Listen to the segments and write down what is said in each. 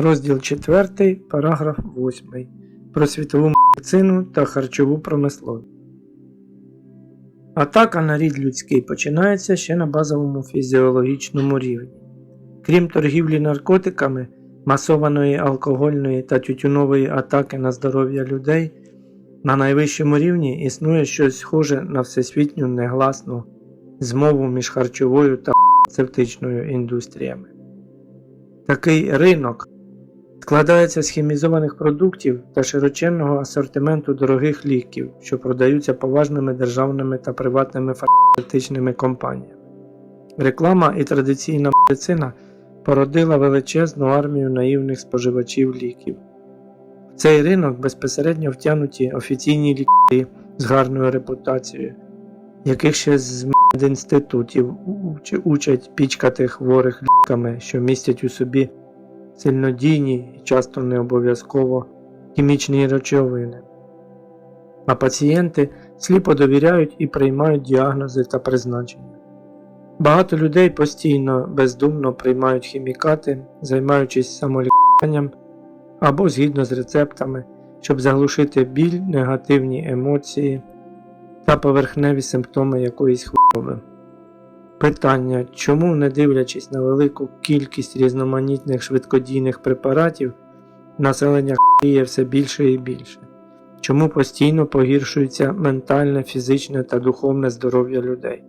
Розділ 4, параграф 8. Про світову медицину та харчову промисловість. Атака на рід людський починається ще на базовому фізіологічному рівні. Крім торгівлі наркотиками, масованої алкогольної та тютюнової атаки на здоров'я людей, на найвищому рівні існує щось схоже на всесвітню негласну змову між харчовою та фармацевтичною індустріями. Такий ринок складається з хімізованих продуктів та широченного асортименту дорогих ліків, що продаються поважними державними та приватними фармацевтичними компаніями. Реклама і традиційна медицина породила величезну армію наївних споживачів ліків. В цей ринок безпосередньо втягнуті офіційні лікарі з гарною репутацією, яких ще з медінститутів уч- учать пічкати хворих ліками, що містять у собі сильнодійні і часто не обов'язково хімічні речовини. А пацієнти сліпо довіряють і приймають діагнози та призначення. Багато людей постійно бездумно приймають хімікати, займаючись самолікуванням або згідно з рецептами, щоб заглушити біль, негативні емоції та поверхневі симптоми якоїсь хвороби. Питання, чому, не дивлячись на велику кількість різноманітних швидкодійних препаратів, населення хворіє все більше і більше? Чому постійно погіршується ментальне, фізичне та духовне здоров'я людей?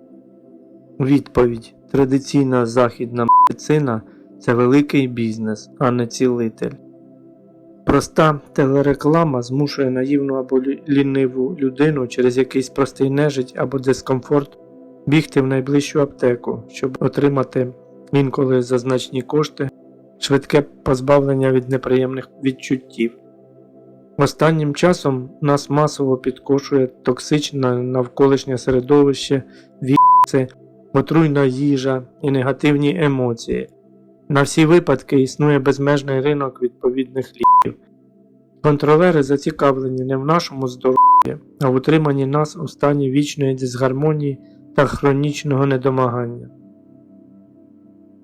Відповідь: традиційна західна медицина це великий бізнес, а не цілитель. Проста телереклама змушує наївну або ліниву людину через якийсь простий нежить або дискомфорт бігти в найближчу аптеку, щоб отримати інколи за значні кошти швидке позбавлення від неприємних відчуттів. Останнім часом нас масово підкошує токсичне навколишнє середовище, віси, отруйна їжа і негативні емоції. На всі випадки існує безмежний ринок відповідних ліків. Контролери зацікавлені не в нашому здоров'ї, а в утриманні нас у стані вічної дисгармонії та хронічного недомагання.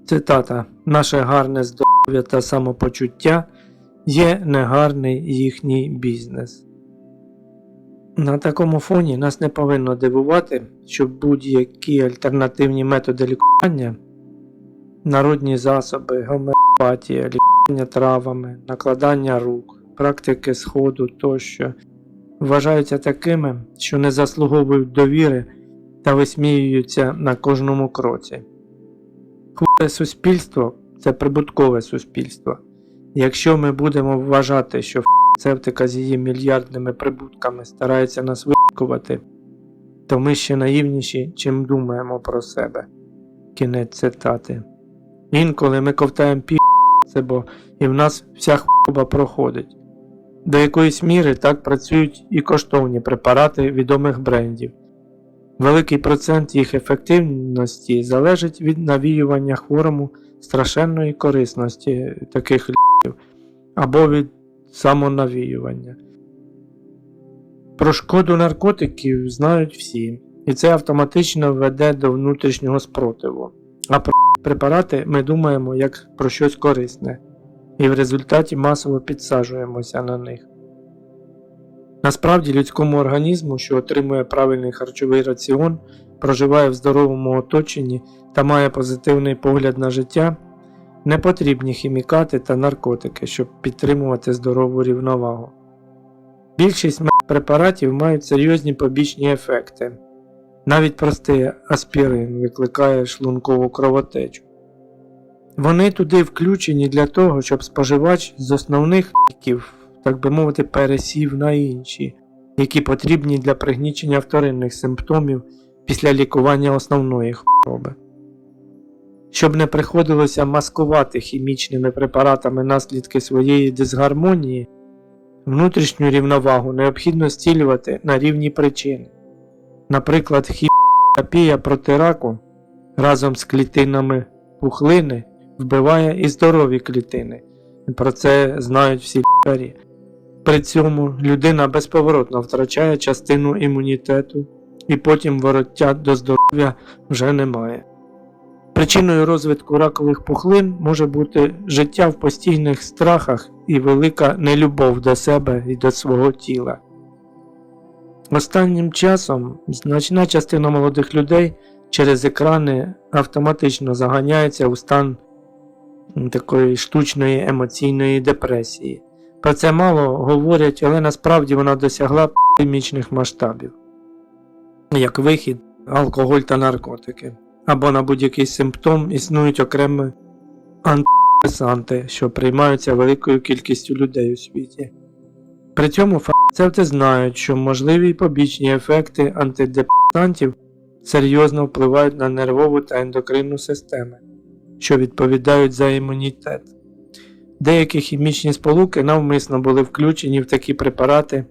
Цитата Наше гарне здоров'я та самопочуття є негарний їхній бізнес. На такому фоні нас не повинно дивувати, що будь-які альтернативні методи лікування, народні засоби, гомеопатія, лікування травами, накладання рук, практики сходу тощо вважаються такими, що не заслуговують довіри та висміюються на кожному кроці. Хворе суспільство це прибуткове суспільство. Якщо ми будемо вважати, що фармацевтика з її мільярдними прибутками старається нас вилікувати, то ми ще наївніші, чим думаємо про себе. Кінець цитати. Інколи ми ковтаємо пів бо і в нас вся хвороба проходить. До якоїсь міри так працюють і коштовні препарати відомих брендів. Великий процент їх ефективності залежить від навіювання хворому страшенної корисності таких ліків або від самонавіювання. Про шкоду наркотиків знають всі, і це автоматично веде до внутрішнього спротиву. А про препарати ми думаємо як про щось корисне, і в результаті масово підсаджуємося на них. Насправді людському організму, що отримує правильний харчовий раціон, проживає в здоровому оточенні та має позитивний погляд на життя, не потрібні хімікати та наркотики, щоб підтримувати здорову рівновагу. Більшість препаратів мають серйозні побічні ефекти. Навіть простий аспірин викликає шлункову кровотечу. Вони туди включені для того, щоб споживач з основних ліків так би мовити, пересів на інші, які потрібні для пригнічення вторинних симптомів після лікування основної хвороби. Щоб не приходилося маскувати хімічними препаратами наслідки своєї дисгармонії, внутрішню рівновагу необхідно зцілювати на рівні причини. Наприклад, хіміотерапія проти раку разом з клітинами пухлини вбиває і здорові клітини. Про це знають всі лікарі. При цьому людина безповоротно втрачає частину імунітету і потім вороття до здоров'я вже немає. Причиною розвитку ракових пухлин може бути життя в постійних страхах і велика нелюбов до себе і до свого тіла. Останнім часом значна частина молодих людей через екрани автоматично заганяється у стан такої штучної емоційної депресії. Про це мало говорять, але насправді вона досягла пандемічних масштабів, як вихід, алкоголь та наркотики. Або на будь-який симптом існують окремі антидепресанти, що приймаються великою кількістю людей у світі. При цьому фармацевти знають, що можливі побічні ефекти антидепресантів серйозно впливають на нервову та ендокринну системи, що відповідають за імунітет. Деякі хімічні сполуки навмисно були включені в такі препарати,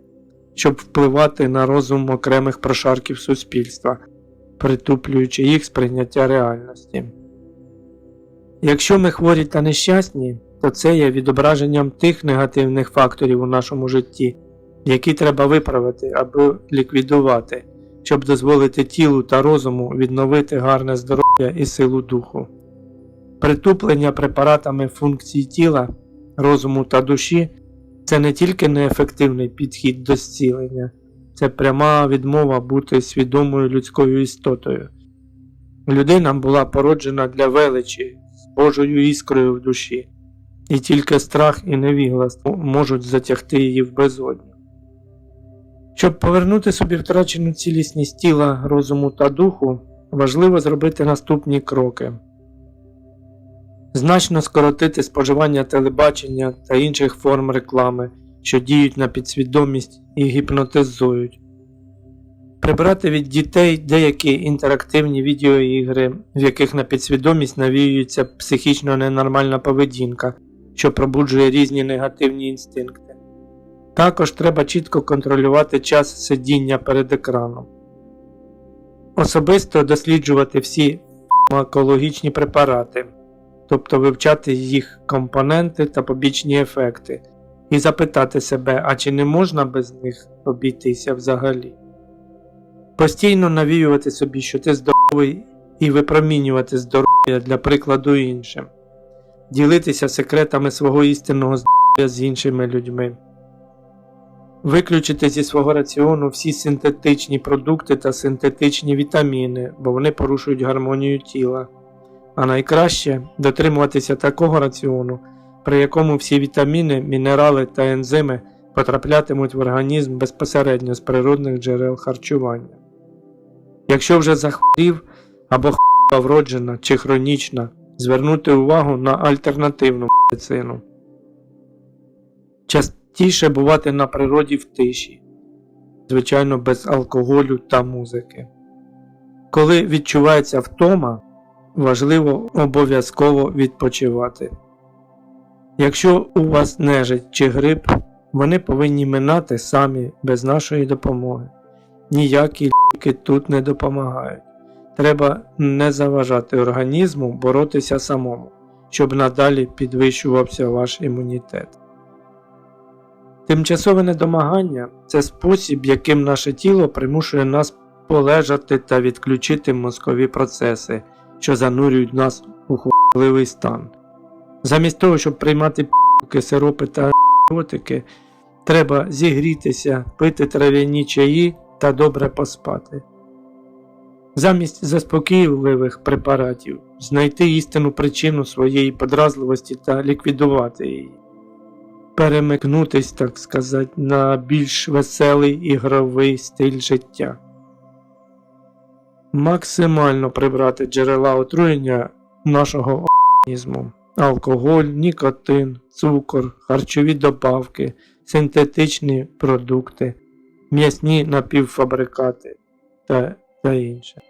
щоб впливати на розум окремих прошарків суспільства, притуплюючи їх сприйняття реальності. Якщо ми хворі та нещасні, то це є відображенням тих негативних факторів у нашому житті, які треба виправити або ліквідувати, щоб дозволити тілу та розуму відновити гарне здоров'я і силу духу. Притуплення препаратами функцій тіла, розуму та душі це не тільки неефективний підхід до зцілення, це пряма відмова бути свідомою людською істотою. Людина була породжена для величі з Божою іскрою в душі, і тільки страх і невігластво можуть затягти її в безодню. Щоб повернути собі втрачену цілісність тіла, розуму та духу, важливо зробити наступні кроки. Значно скоротити споживання телебачення та інших форм реклами, що діють на підсвідомість і гіпнотизують. Прибрати від дітей деякі інтерактивні відеоігри, в яких на підсвідомість навіюється психічно ненормальна поведінка, що пробуджує різні негативні інстинкти. Також треба чітко контролювати час сидіння перед екраном. Особисто досліджувати всі фармакологічні препарати, тобто вивчати їх компоненти та побічні ефекти, і запитати себе, а чи не можна без них обійтися взагалі. Постійно навіювати собі, що ти здоровий, і випромінювати здоров'я для прикладу іншим, ділитися секретами свого істинного здоров'я з іншими людьми, виключити зі свого раціону всі синтетичні продукти та синтетичні вітаміни, бо вони порушують гармонію тіла. А найкраще дотримуватися такого раціону, при якому всі вітаміни, мінерали та ензими потраплятимуть в організм безпосередньо з природних джерел харчування. Якщо вже захворів або хвороба вроджена чи хронічна, звернути увагу на альтернативну медицину. Частіше бувати на природі в тиші, звичайно, без алкоголю та музики. Коли відчувається втома, важливо обов'язково відпочивати. Якщо у вас нежить чи грип, вони повинні минати самі без нашої допомоги. Ніякі ліки тут не допомагають. Треба не заважати організму боротися самому, щоб надалі підвищувався ваш імунітет. Тимчасове недомагання це спосіб, яким наше тіло примушує нас полежати та відключити мозкові процеси, що занурюють нас у хворливий стан. Замість того, щоб приймати п'ки, сиропи та антибіотики, треба зігрітися, пити трав'яні чаї та добре поспати. Замість заспокійливих препаратів знайти істинну причину своєї подразливості та ліквідувати її, перемикнутись, так сказати, на більш веселий ігровий стиль життя, максимально прибрати джерела отруєння нашого організму, алкоголь, нікотин, цукор, харчові добавки, синтетичні продукти м'ясні напівфабрикати та, та інше.